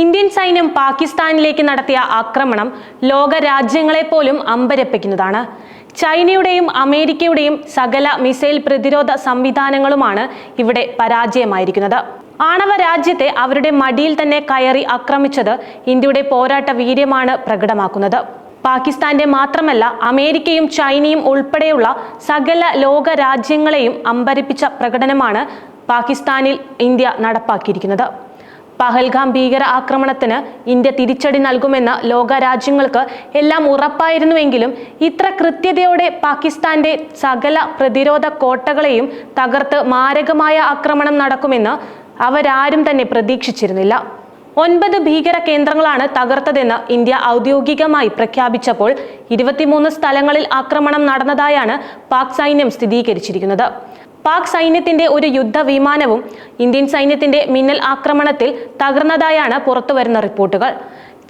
Indian സൈന്യം പാകിസ്ഥാനിലേക്ക് നടത്തിയ ആക്രമണം ലോക രാജ്യങ്ങളെ പോലും അമ്പരപ്പിക്കുന്നതാണ്. ചൈനയുടെയും അമേരിക്കയുടെയും സകല മിസൈൽ പ്രതിരോധ സംവിധാനങ്ങളുമാണ് ഇവിടെ പരാജയമായിരിക്കുന്നത്. ആണവ രാജ്യത്തെ അവരുടെ മടിയിൽ തന്നെ കയറി ആക്രമിച്ചത് ഇന്ത്യയുടെ പോരാട്ട വീര്യമാണ് പ്രകടമാക്കുന്നത്. പാകിസ്ഥാന്റെ മാത്രമല്ല അമേരിക്കയും ചൈനയും ഉൾപ്പെടെയുള്ള സകല ലോക രാജ്യങ്ങളെയും അമ്പരിപ്പിച്ച പ്രകടനമാണ് പാകിസ്ഥാനിൽ ഇന്ത്യ നടപ്പാക്കിയിരിക്കുന്നത്. പഹൽഗാം ഭീകര ആക്രമണത്തിന് ഇന്ത്യ തിരിച്ചടി നൽകുമെന്ന് ലോകരാജ്യങ്ങൾക്ക് എല്ലാം ഉറപ്പായിരുന്നുവെങ്കിലും ഇത്ര കൃത്യതയോടെ പാകിസ്ഥാന്റെ സകല പ്രതിരോധ കോട്ടകളെയും തകർത്ത് മാരകമായ ആക്രമണം നടക്കുമെന്ന് അവരാരും തന്നെ പ്രതീക്ഷിച്ചിരുന്നില്ല. ഒൻപത് ഭീകര കേന്ദ്രങ്ങളാണ് തകർത്തതെന്ന് ഇന്ത്യ ഔദ്യോഗികമായി പ്രഖ്യാപിച്ചപ്പോൾ ഇരുപത്തിമൂന്ന് സ്ഥലങ്ങളിൽ ആക്രമണം നടന്നതായാണ് പാക് സൈന്യം സ്ഥിരീകരിച്ചിരിക്കുന്നത്. പാക് സൈന്യത്തിന്റെ ഒരു യുദ്ധ വിമാനവും ഇന്ത്യൻ സൈന്യത്തിന്റെ മിന്നൽ ആക്രമണത്തിൽ തകർന്നതായാണ് പുറത്തുവരുന്ന റിപ്പോർട്ടുകൾ.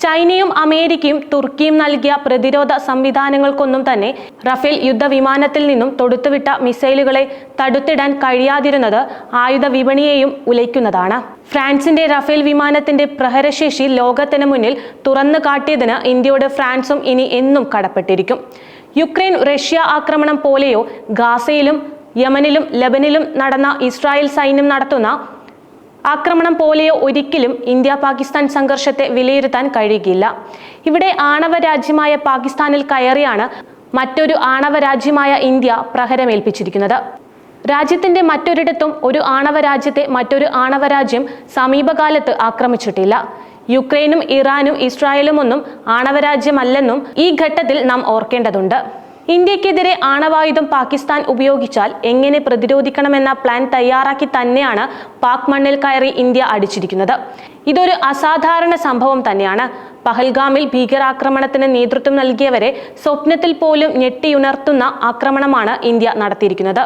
ചൈനയും അമേരിക്കയും തുർക്കിയും നൽകിയ പ്രതിരോധ സംവിധാനങ്ങൾക്കൊന്നും തന്നെ റഫേൽ യുദ്ധവിമാനത്തിൽ നിന്നും തൊടുത്തുവിട്ട മിസൈലുകളെ തടുത്തിടാൻ കഴിയാതിരുന്നത് ആയുധ വിപണിയെയും ഉലയ്ക്കുന്നതാണ്. ഫ്രാൻസിന്റെ റഫേൽ വിമാനത്തിന്റെ പ്രഹരശേഷി ലോകത്തിന് മുന്നിൽ തുറന്നു കാട്ടിയതിന് ഇന്ത്യയോട് ഫ്രാൻസും ഇനി എന്നും കടപ്പെട്ടിരിക്കും. യുക്രൈൻ റഷ്യ ആക്രമണം പോലെയോ ഗാസയിലും യമനിലും ലബനിലും നടന്ന ഇസ്രായേൽ സൈന്യം നടത്തുന്ന ആക്രമണം പോലെയോ ഒരിക്കലും ഇന്ത്യ പാകിസ്ഥാൻ സംഘർഷത്തെ വിലയിരുത്താൻ കഴിയുകയില്ല. ഇവിടെ ആണവ രാജ്യമായ പാകിസ്ഥാനിൽ കയറിയാണ് മറ്റൊരു ആണവ രാജ്യമായ ഇന്ത്യ പ്രഹരമേൽപ്പിച്ചിരിക്കുന്നത്. രാജ്യത്തിന്റെ മറ്റൊരിടത്തും ഒരു ആണവ രാജ്യത്തെ മറ്റൊരു ആണവ രാജ്യം സമീപകാലത്ത് ആക്രമിച്ചിട്ടില്ല. യുക്രൈനും ഇറാനും ഇസ്രായേലും ഒന്നും ആണവ രാജ്യമല്ലെന്നും ഈ ഘട്ടത്തിൽ നാം ഓർക്കേണ്ടതുണ്ട്. ഇന്ത്യക്കെതിരെ ആണവായുധം പാകിസ്ഥാൻ ഉപയോഗിച്ചാൽ എങ്ങനെ പ്രതിരോധിക്കണമെന്ന പ്ലാൻ തയ്യാറാക്കി തന്നെയാണ് പാക് മണ്ണിൽ കയറി ഇന്ത്യ അടിച്ചിരിക്കുന്നത്. ഇതൊരു അസാധാരണ സംഭവം തന്നെയാണ്. പഹൽഗാമിൽ ഭീകരാക്രമണത്തിന് നേതൃത്വം നൽകിയവരെ സ്വപ്നത്തിൽ പോലും ഞെട്ടിയുണർത്തുന്ന ആക്രമണമാണ് ഇന്ത്യ നടത്തിയിരിക്കുന്നത്.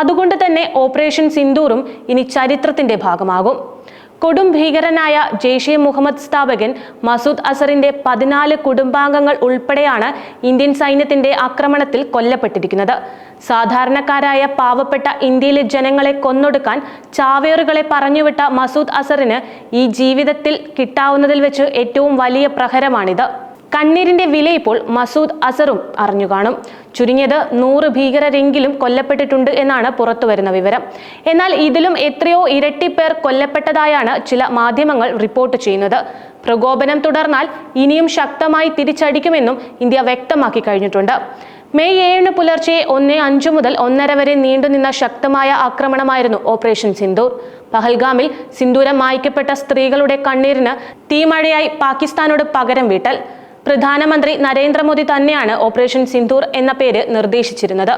അതുകൊണ്ട് തന്നെ ഓപ്പറേഷൻ സിന്ദൂറും ഇനി ചരിത്രത്തിന്റെ ഭാഗമാകും. കൊടും ഭീകരനായ ജെയ്ഷെ മുഹമ്മദ് സ്ഥാപകൻ മസൂദ് അസറിന്റെ പതിനാല് കുടുംബാംഗങ്ങൾ ഉൾപ്പെടെയാണ് ഇന്ത്യൻ സൈന്യത്തിന്റെ ആക്രമണത്തിൽ കൊല്ലപ്പെട്ടിരിക്കുന്നത്. സാധാരണക്കാരായ പാവപ്പെട്ട ഇന്ത്യയിലെ ജനങ്ങളെ കൊന്നൊടുക്കാൻ ചാവേറുകളെ പറഞ്ഞുവിട്ട മസൂദ് അസറിന് ഈ ജീവിതത്തിൽ കിട്ടാവുന്നതിൽ വെച്ച് ഏറ്റവും വലിയ പ്രഹരമാണിത്. കണ്ണീരിന്റെ വില ഇപ്പോൾ മസൂദ് അസറും അറിഞ്ഞു കാണും. ചുരുങ്ങിയത് നൂറ് ഭീകരരെങ്കിലും കൊല്ലപ്പെട്ടിട്ടുണ്ട് എന്നാണ് പുറത്തുവരുന്ന വിവരം. എന്നാൽ ഇതിലും എത്രയോ ഇരട്ടി പേർ കൊല്ലപ്പെട്ടതായാണ് ചില മാധ്യമങ്ങൾ റിപ്പോർട്ട് ചെയ്യുന്നത്. പ്രകോപനം തുടർന്നാൽ ഇനിയും ശക്തമായി തിരിച്ചടിക്കുമെന്നും ഇന്ത്യ വ്യക്തമാക്കി കഴിഞ്ഞിട്ടുണ്ട്. മെയ് ഏഴിന് പുലർച്ചെ ഒന്ന് അഞ്ചു മുതൽ ഒന്നര വരെ നീണ്ടുനിന്ന ശക്തമായ ആക്രമണമായിരുന്നു ഓപ്പറേഷൻ സിന്ദൂർ. പഹൽഗാമിൽ സിന്ദൂരം മായ്ക്കപ്പെട്ട സ്ത്രീകളുടെ കണ്ണീരിന് തീമഴയായി പാകിസ്ഥാനോട് പകരം വീട്ടൽ. പ്രധാനമന്ത്രി നരേന്ദ്രമോദി തന്നെയാണ് ഓപ്പറേഷൻ സിന്ദൂർ എന്ന പേര് നിർദ്ദേശിച്ചിരുന്നത്.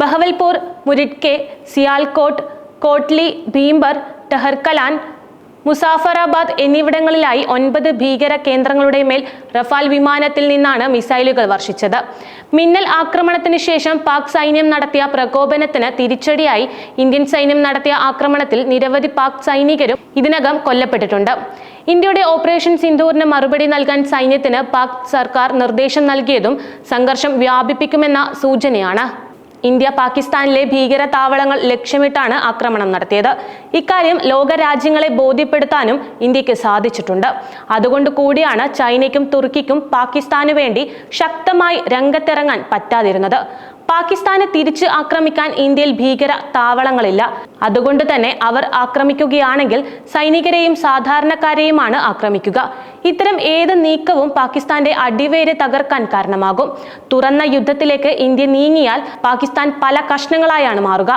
ബഹവൽപൂർ മുരിഡ്കെ സിയാൽകോട്ട് കോട്ട്ലി ഭീംബർ ടെഹർകലാൻ മുസാഫറാബാദ് എന്നിവിടങ്ങളിലായി ഒൻപത് ഭീകര കേന്ദ്രങ്ങളുടെ മേൽ റഫാൽ വിമാനത്തിൽ നിന്നാണ് മിസൈലുകൾ വർഷിച്ചത്. മിന്നൽ ആക്രമണത്തിന് ശേഷം പാക് സൈന്യം നടത്തിയ പ്രകോപനത്തിന് തിരിച്ചടിയായി ഇന്ത്യൻ സൈന്യം നടത്തിയ ആക്രമണത്തിൽ നിരവധി പാക് സൈനികരും ഇതിനകം കൊല്ലപ്പെട്ടിട്ടുണ്ട്. ഇന്ത്യയുടെ ഓപ്പറേഷൻ സിന്ധൂറിന് മറുപടി നൽകാൻ സൈന്യത്തിന് പാക് സർക്കാർ നിർദ്ദേശം നൽകിയതും സംഘർഷം വ്യാപിപ്പിക്കുമെന്ന സൂചനയാണ്. ഇന്ത്യ പാകിസ്ഥാനിലെ ഭീകര താവളങ്ങൾ ലക്ഷ്യമിട്ടാണ് ആക്രമണം നടത്തിയത്. ഇക്കാര്യം ലോകരാജ്യങ്ങളെ ബോധ്യപ്പെടുത്താനും ഇന്ത്യയ്ക്ക് സാധിച്ചിട്ടുണ്ട്. അതുകൊണ്ട് കൂടിയാണ് ചൈനയ്ക്കും തുർക്കിക്കും പാകിസ്ഥാനു വേണ്ടി ശക്തമായി രംഗത്തിറങ്ങാൻ പറ്റാതിരുന്നത്. പാകിസ്ഥാനെ തിരിച്ച് ആക്രമിക്കാൻ ഇന്ത്യയിൽ ഭീകര താവളങ്ങളില്ല. അതുകൊണ്ട് തന്നെ അവർ ആക്രമിക്കുകയാണെങ്കിൽ സൈനികരെയും സാധാരണക്കാരെയുമാണ് ആക്രമിക്കുക. ഇത്തരം ഏത് നീക്കവും പാകിസ്ഥാന്റെ അടിവേര് തകർക്കാൻ കാരണമാകും. തുറന്ന യുദ്ധത്തിലേക്ക് ഇന്ത്യ നീങ്ങിയാൽ പാകിസ്ഥാൻ പല കഷ്ണങ്ങളായാണ് മാറുക.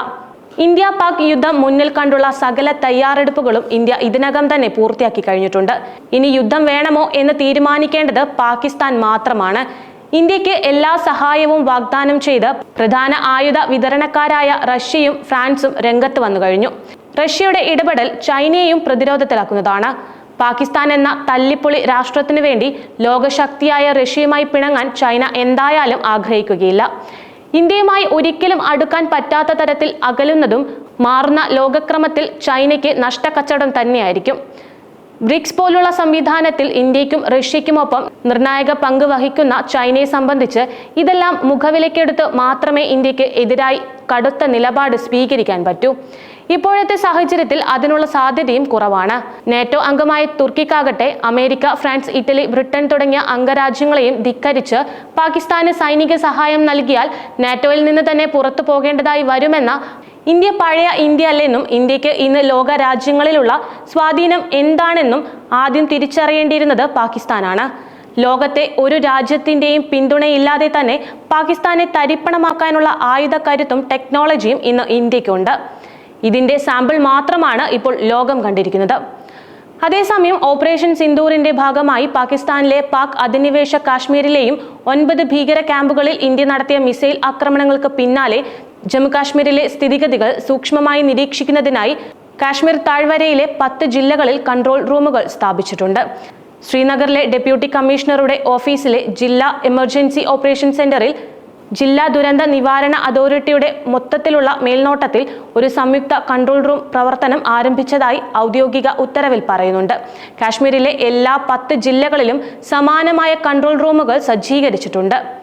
ഇന്ത്യ പാക് യുദ്ധം മുന്നിൽ കണ്ടുള്ള സകല തയ്യാറെടുപ്പുകളും ഇന്ത്യ ഇതിനകം തന്നെ പൂർത്തിയാക്കി കഴിഞ്ഞിട്ടുണ്ട്. ഇനി യുദ്ധം വേണമോ എന്ന് തീരുമാനിക്കേണ്ടത് പാകിസ്ഥാൻ മാത്രമാണ്. ഇന്ത്യയ്ക്ക് എല്ലാ സഹായവും വാഗ്ദാനം ചെയ്ത് പ്രധാന ആയുധ വിതരണക്കാരായ റഷ്യയും ഫ്രാൻസും രംഗത്ത് വന്നു കഴിഞ്ഞു. റഷ്യയുടെ ഇടപെടൽ ചൈനയെയും പ്രതിരോധത്തിലാക്കുന്നതാണ്. പാകിസ്ഥാൻ എന്ന തല്ലിപ്പൊളി രാഷ്ട്രത്തിനു വേണ്ടി ലോകശക്തിയായ റഷ്യയുമായി പിണങ്ങാൻ ചൈന എന്തായാലും ആഗ്രഹിക്കുകയില്ല. ഇന്ത്യയുമായി ഒരിക്കലും അടുക്കാൻ പറ്റാത്ത തരത്തിൽ അകലുന്നതും മാറുന്ന ലോകക്രമത്തിൽ ചൈനയ്ക്ക് നഷ്ടക്കച്ചവടം തന്നെയായിരിക്കും. ബ്രിക്സ് പോലുള്ള സംവിധാനത്തിൽ ഇന്ത്യയ്ക്കും റഷ്യയ്ക്കുമൊപ്പം നിർണായക പങ്ക് വഹിക്കുന്ന ചൈനയെ സംബന്ധിച്ച് ഇതെല്ലാം മുഖവിലക്കെടുത്ത് മാത്രമേ ഇന്ത്യയ്ക്ക് എതിരായി കടുത്ത നിലപാട് സ്വീകരിക്കാൻ പറ്റൂ. ഇപ്പോഴത്തെ സാഹചര്യത്തിൽ അതിനുള്ള സാധ്യതയും കുറവാണ്. നേറ്റോ അംഗമായ തുർക്കിക്കാകട്ടെ അമേരിക്ക ഫ്രാൻസ് ഇറ്റലി ബ്രിട്ടൻ തുടങ്ങിയ അംഗരാജ്യങ്ങളെയും ധിക്കരിച്ച് പാകിസ്ഥാന് സൈനിക സഹായം നൽകിയാൽ നാറ്റോയിൽ നിന്ന് തന്നെ പുറത്തു പോകേണ്ടതായി വരുമെന്ന ഇന്ത്യ പഴയ ഇന്ത്യ അല്ലെന്നും ഇന്ത്യയ്ക്ക് ഇന്ന് ലോക രാജ്യങ്ങളിലുള്ള സ്വാധീനം എന്താണെന്നും ആദ്യം തിരിച്ചറിയേണ്ടിയിരുന്നത് പാകിസ്ഥാനാണ്. ലോകത്തെ ഒരു രാജ്യത്തിന്റെയും പിന്തുണയില്ലാതെ തന്നെ പാകിസ്ഥാനെ തരിപ്പണമാക്കാനുള്ള ആയുധ കരുത്തും ടെക്നോളജിയും ഇന്ന് ഇന്ത്യക്കുണ്ട്. ഇതിന്റെ സാമ്പിൾ മാത്രമാണ് ഇപ്പോൾ ലോകം കണ്ടിരിക്കുന്നത്. അതേസമയം ഓപ്പറേഷൻ സിന്ദൂറിന്റെ ഭാഗമായി പാകിസ്ഥാനിലെ പാക് അധിനിവേശ കാശ്മീരിലെയും ഒൻപത് ഭീകര ക്യാമ്പുകളിൽ ഇന്ത്യ നടത്തിയ മിസൈൽ ആക്രമണങ്ങൾക്ക് പിന്നാലെ ജമ്മുകാശ്മീരിലെ സ്ഥിതിഗതികൾ സൂക്ഷ്മമായി നിരീക്ഷിക്കുന്നതിനായി കാശ്മീർ താഴ്വരയിലെ പത്ത് ജില്ലകളിൽ കൺട്രോൾ റൂമുകൾ സ്ഥാപിച്ചിട്ടുണ്ട്. ശ്രീനഗറിലെ ഡെപ്യൂട്ടി കമ്മീഷണറുടെ ഓഫീസിലെ ജില്ലാ എമർജൻസി ഓപ്പറേഷൻ സെന്ററിൽ ജില്ലാ ദുരന്ത നിവാരണ അതോറിറ്റിയുടെ മൊത്തത്തിലുള്ള മേൽനോട്ടത്തിൽ ഒരു സംയുക്ത കൺട്രോൾ റൂം പ്രവർത്തനം ആരംഭിച്ചതായി ഔദ്യോഗിക ഉത്തരവിൽ പറയുന്നുണ്ട്. കാശ്മീരിലെ എല്ലാ പത്ത് ജില്ലകളിലും സമാനമായ കൺട്രോൾ റൂമുകൾ സജ്ജീകരിച്ചിട്ടുണ്ട്.